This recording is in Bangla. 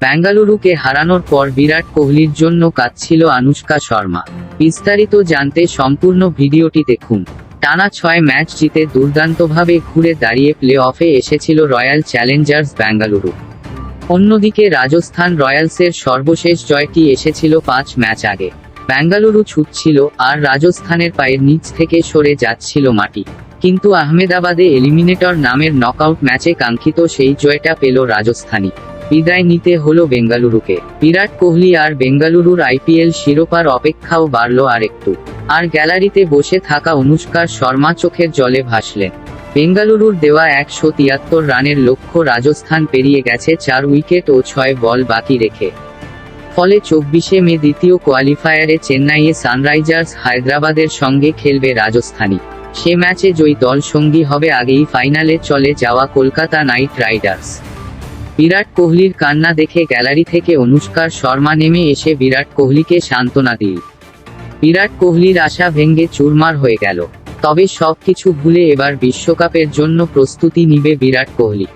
বেঙ্গালুরুকে হারানোর পর বিরাট কোহলির জন্য কাঁদছিল আনুষ্কা শর্মা। বিস্তারিত জানতে সম্পূর্ণ ভিডিওটি দেখুন। টানা ছয় ম্যাচ জিতে দুর্দান্তভাবে ঘুরে দাঁড়িয়ে প্লে অফে এসেছিল রয়্যাল চ্যালেঞ্জার্স বেঙ্গালুরু। অন্যদিকে রাজস্থান রয়্যালসের সর্বশেষ জয়টি এসেছিল পাঁচ ম্যাচ আগে। বেঙ্গালুরু ছুটছিল আর রাজস্থানের পায়ের নিচ থেকে সরে যাচ্ছিল মাটি। কিন্তু আহমেদাবাদে এলিমিনেটর নামের নকআউট ম্যাচে কাঙ্ক্ষিত সেই জয়টা পেল রাজস্থানী বিদায় নিতে হলো বেঙ্গালুরুকে। বিরাট কোহলি আর বেঙ্গালুরুর আইপিএল শিরোপার অপেক্ষাও বাড়ল আর একটু আর গ্যালারিতে বসে থাকা অনুষ্কার শর্মা চোখের জলে ভাসলেন। বেঙ্গালুরুর দেওয়া একশো তিয়াত্তর রানের লক্ষ্য রাজস্থান পেরিয়ে গেছে চার উইকেট ও ছয় বল বাকি রেখে। ফলে চব্বিশে মে দ্বিতীয় কোয়ালিফায়ারে চেন্নাইয়ে সানরাইজার্স হায়দ্রাবাদের সঙ্গে খেলবে রাজস্থানী। সে ম্যাচে জয়ী দল সঙ্গী হবে আগেই ফাইনালে চলে যাওয়া কলকাতা নাইট রাইডার্স। বিরাট কোহলির কান্না দেখে গ্যালারি থেকে অনুষ্কার শর্মা নেমে এসে বিরাট কোহলিকে সান্ত্বনা দিল। বিরাট কোহলির আশা ভেঙ্গে চুরমার হয়ে গেল। তবে সবকিছু ভুলে এবার বিশ্বকাপের জন্য প্রস্তুতি নিবে বিরাট কোহলি।